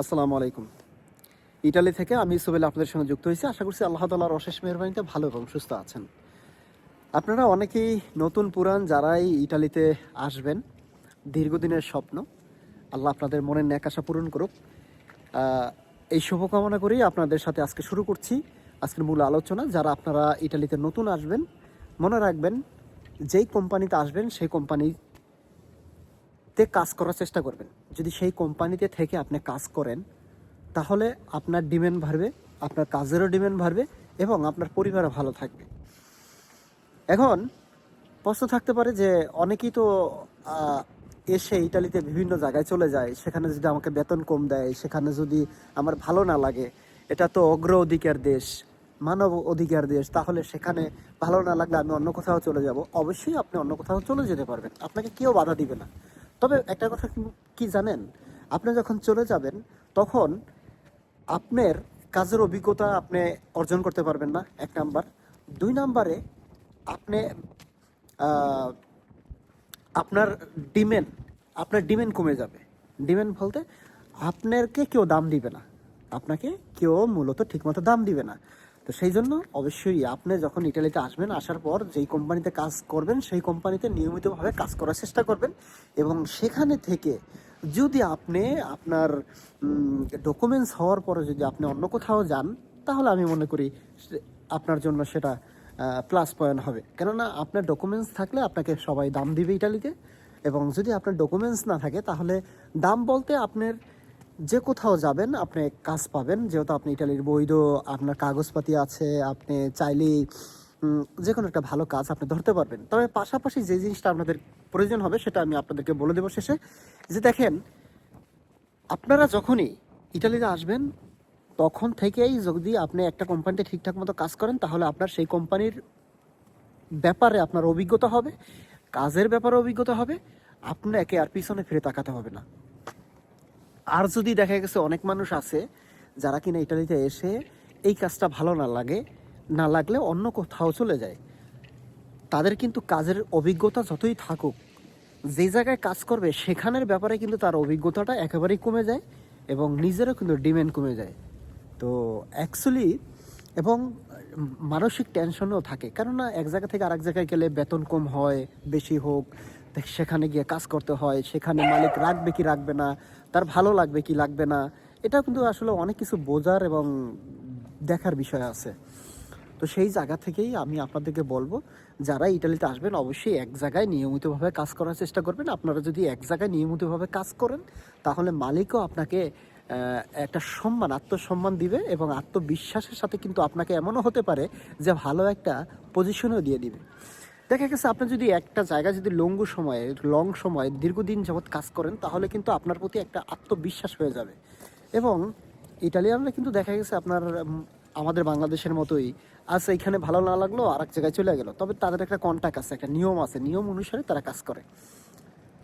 আসসালামু আলাইকুম। ইটালি থেকে আমি সুবেল আপনাদের সঙ্গে যুক্ত হয়েছি। আশা করছি আল্লাহ তালার অশেষ মেহরবানিতে ভালো এবং সুস্থ আছেন। আপনারা অনেকেই নতুন পুরান যারাই ইটালিতে আসবেন, দীর্ঘদিনের স্বপ্ন, আল্লাহ আপনাদের মনের ন্যাক আশা পূরণ করুক। এই শুভকামনা করেই আপনাদের সাথে আজকে শুরু করছি। আজকের মূল আলোচনা, যারা আপনারা ইটালিতে নতুন আসবেন, মনে রাখবেন, যেই কোম্পানিতে আসবেন, সেই কোম্পানি তে কাজ করার চেষ্টা করবেন। যদি সেই কোম্পানিতে থেকে আপনি কাজ করেন, তাহলে আপনার ডিমান্ড বাড়বে, আপনার কাজেরও ডিমান্ড বাড়বে এবং আপনার পরিবারও ভালো থাকবে। এখন প্রশ্ন থাকতে পারে যে অনেকেই তো এসে ইটালিতে বিভিন্ন জায়গায় চলে যায়, সেখানে যদি আমাকে বেতন কম দেয়, সেখানে যদি আমার ভালো না লাগে, এটা তো অগ্র অধিকার দেশ, মানব অধিকার দেশ, তাহলে সেখানে ভালো না লাগলে আমি অন্য কোথাও চলে যাব। অবশ্যই আপনি অন্য কোথাও চলে যেতে পারবেন। আপনাকে কেউ বাধা দিবে না। তবে একটা কথা কি- জানেন? আপনি যখন চলে যাবেন, তখন আপনার কাজের অভিজ্ঞতা আপনি অর্জন করতে পারবেন না, এক নাম্বার। দুই নাম্বারে, আপনি আপনার ডিমেন্ড আপনার ডিমেন্ড কমে যাবে। ডিমেন্ড বলতে আপনাকে কেউ দাম দিবে না। আপনাকে কেউ মূলত ঠিকমতো দাম দিবে না। তো সেই জন্য অবশ্যই আপনি যখন ইটালিতে আসবেন, আসার পর যেই কোম্পানিতে কাজ করবেন, সেই কোম্পানিতে নিয়মিতভাবে কাজ করার চেষ্টা করবেন এবং সেখানে থেকে যদি আপনি আপনার ডকুমেন্টস হওয়ার পরে যদি আপনি অন্য কোথাও যান, তাহলে আমি মনে করি আপনার জন্য সেটা প্লাস পয়েন্ট হবে। কেননা আপনার ডকুমেন্টস থাকলে আপনাকে সবাই দাম দিবে ইটালিতে এবং যদি আপনার ডকুমেন্টস না থাকে, তাহলে দাম বলতে আপনার যে কোথাও যাবেন, আপনি কাজ পাবেন, যেহেতু আপনি ইটালির বৈধ, আপনার কাগজপাতি আছে, আপনি চাইলেই যে কোনো একটা ভালো কাজ আপনি ধরতে পারবেন। তবে পাশাপাশি যে জিনিসটা আপনাদের প্রয়োজন হবে, সেটা আমি আপনাদেরকে বলে দেবো শেষে, যে দেখেন, আপনারা যখনই ইটালিতে আসবেন, তখন থেকেই যদি আপনি একটা কোম্পানিতে ঠিকঠাক মতো কাজ করেন, তাহলে আপনার সেই কোম্পানির ব্যাপারে আপনার অভিজ্ঞতা হবে, কাজের ব্যাপারে অভিজ্ঞতা হবে, আপনাকে আর পিছনে ফিরে তাকাতে হবে না। আর যদি দেখা গেছে অনেক মানুষ আছে যারা কিনা ইটালিতে এসে এই কাজটা ভালো না লাগে, না লাগলে অন্য কোথাও চলে যায়। তাদের কিন্তু কাজের অভিজ্ঞতা যতই থাকুক, যে জায়গায় কাজ করবে সেখানের ব্যাপারে কিন্তু তার অভিজ্ঞতাটা একেবারেই কমে যায় এবং নিজেরও কিন্তু ডিমান্ড কমে যায়। তো অ্যাকচুয়ালি এবং মানসিক টেনশনও থাকে। কেননা এক জায়গা থেকে আরেক জায়গায় গেলে বেতন কম হয়, বেশি হোক সেখানে গিয়ে কাজ করতে হয়, সেখানে মালিক রাখবে কি রাখবে না, তার ভালো লাগবে কি লাগবে না এটা কিন্তু আসলে অনেক কিছু বোঝার এবং দেখার বিষয় আছে। তো সেই জায়গা থেকেই আমি আপনাদেরকে বলব, যারা ইটালিতে আসবেন, অবশ্যই এক জায়গায় নিয়মিতভাবে কাজ করার চেষ্টা করবেন। আপনারা যদি এক জায়গায় নিয়মিতভাবে কাজ করেন, তাহলে মালিকও আপনাকে একটা সম্মান, আত্মসম্মান দিবে এবং আত্মবিশ্বাসের সাথে কিন্তু আপনাকে এমনও হতে পারে যে ভালো একটা পজিশনও দিয়ে দিবে। দেখা গেছে আপনি যদি একটা জায়গা যদি লঙ্গু সময়ে লং সময়ে দীর্ঘদিন যাবৎ কাজ করেন, তাহলে কিন্তু আপনার প্রতি একটা আত্মবিশ্বাস হয়ে যাবে। এবং ইটালিয়ানরা কিন্তু দেখা গেছে আপনার আমাদের বাংলাদেশের মতোই, আজ এইখানে ভালো না লাগল আর এক জায়গায় চলে গেলো। তবে তাদের একটা কন্ট্যাক্ট আছে, একটা নিয়ম আছে। নিয়ম অনুসারে তারা কাজ করে।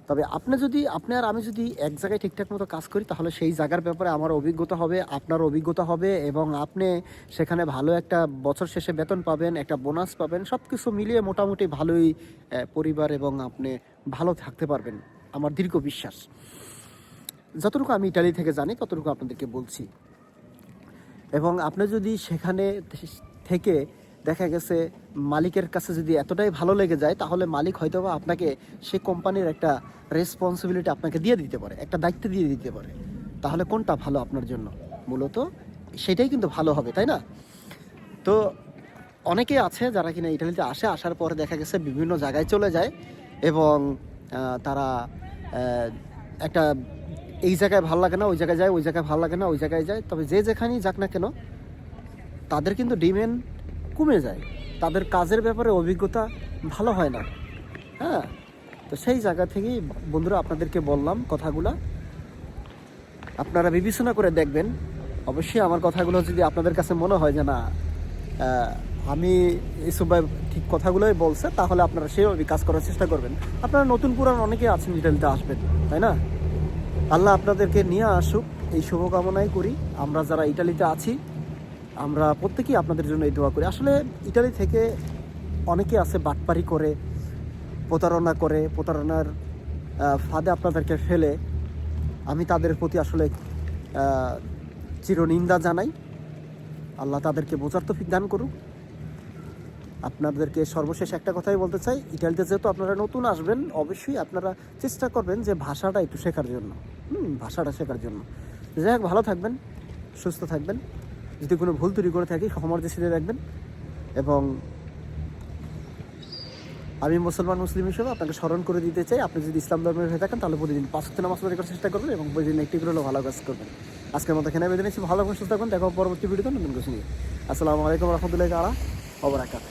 তবে আপনি যদি, আপনি আর আমি যদি এক জায়গায় ঠিকঠাক মতো কাজ করি, তাহলে সেই জায়গার ব্যাপারে আমার অভিজ্ঞতা হবে, আপনার অভিজ্ঞতা হবে, এবং আপনি সেখানে ভালো একটা বছর শেষে বেতন পাবেন, একটা বোনাস পাবেন সব কিছু মিলিয়ে মোটামুটি ভালোই পরিবার এবং আপনি ভালো থাকতে পারবেন, আমার দীর্ঘ বিশ্বাস। যতটুকু আমি ইটালি থেকে জানি, ততটুকু আপনাদেরকে বলছি। এবং আপনি যদি সেখানে থেকে দেখা গেছে মালিকের কাছে যদি এতটাই ভালো লেগে যায়, তাহলে মালিক হয়তো বা আপনাকে সে কোম্পানির একটা রেসপন্সিবিলিটি আপনাকে দিয়ে দিতে পারে, একটা দায়িত্ব দিয়ে দিতে পারে। তাহলে কোনটা ভালো আপনার জন্য? মূলত সেটাই কিন্তু ভালো হবে, তাই না? তো অনেকে আছে যারা কিনা ইটালিতে আসে, আসার পরে দেখা গেছে বিভিন্ন জায়গায় চলে যায় এবং তারা একটা এই জায়গায় ভালো লাগে না, ওই জায়গায় যায়, ওই জায়গায় ভালো লাগে না, ওই জায়গায় যায়। তবে যে যেখানেই যাক না কেন, তাদের কিন্তু ডিমেন্ড কমে যায়। তাদের কাজের ব্যাপারে অভিজ্ঞতা ভালো হয় না। হ্যাঁ? তো সেই জায়গা থেকেই বন্ধুরা আপনাদেরকে বললাম কথাগুলা। আপনারা বিবেচনা করে দেখবেন। অবশ্যই আমার কথাগুলো যদি আপনাদের কাছে মনে হয় যে না আমি এইসব ভাই ঠিক কথাগুলোই বলছে, তাহলে আপনারা সেইভাবে কাজ করার চেষ্টা করবেন। আপনারা নতুন পুরান অনেকেই আছেন ইটালিতে আসবেন, তাই না? আল্লাহ আপনাদেরকে নিয়ে আসুক, এই শুভকামনাই করি। আমরা যারা ইটালিতে আছি আমরা প্রত্যেকেই আপনাদের জন্য এই দোয়া করি। আসলে ইটালি থেকে অনেকে আছে বাটপারি করে, প্রতারণা করে, প্রতারণার ফাঁদে আপনাদেরকে ফেলে। আমি তাদের প্রতি আসলে চিরনিন্দা জানাই। আল্লাহ তাদেরকে বোঝার তফিক দান করুক। আপনাদেরকে সর্বশেষ একটা কথাই বলতে চাই। ইটালিতে যেহেতু আপনারা নতুন আসবেন, অবশ্যই আপনারা চেষ্টা করবেন যে ভাষাটা একটু শেখার জন্য। হুম, ভাষাটা শেখার জন্য। যাই হোক, ভালো থাকবেন, সুস্থ থাকবেন। যদি কোনো ভুল তৈরি করে থাকি, ক্ষমার দৃষ্টিতে রাখবেন এবং আমি মুসলমান, মুসলিম হিসেবে আপনাকে স্মরণ করে দিতে চাই, আপনি যদি ইসলাম ধর্মের হয়ে থাকেন, তাহলে প্রতিদিন পাঁচ নামাজ পড়ে চেষ্টা করবেন এবং প্রতিদিন একটি করে ভালো কাজ করবেন। আজকের মতো এখানে বেঁধে নিয়েছি ভালো করে সুস্থ থাকুন। দেখো পরবর্তী ভিডিওতে নতুন কিছু নিয়ে। আসসালামু আলাইকুম রহমতুল্লাহ আলা অবরাকাত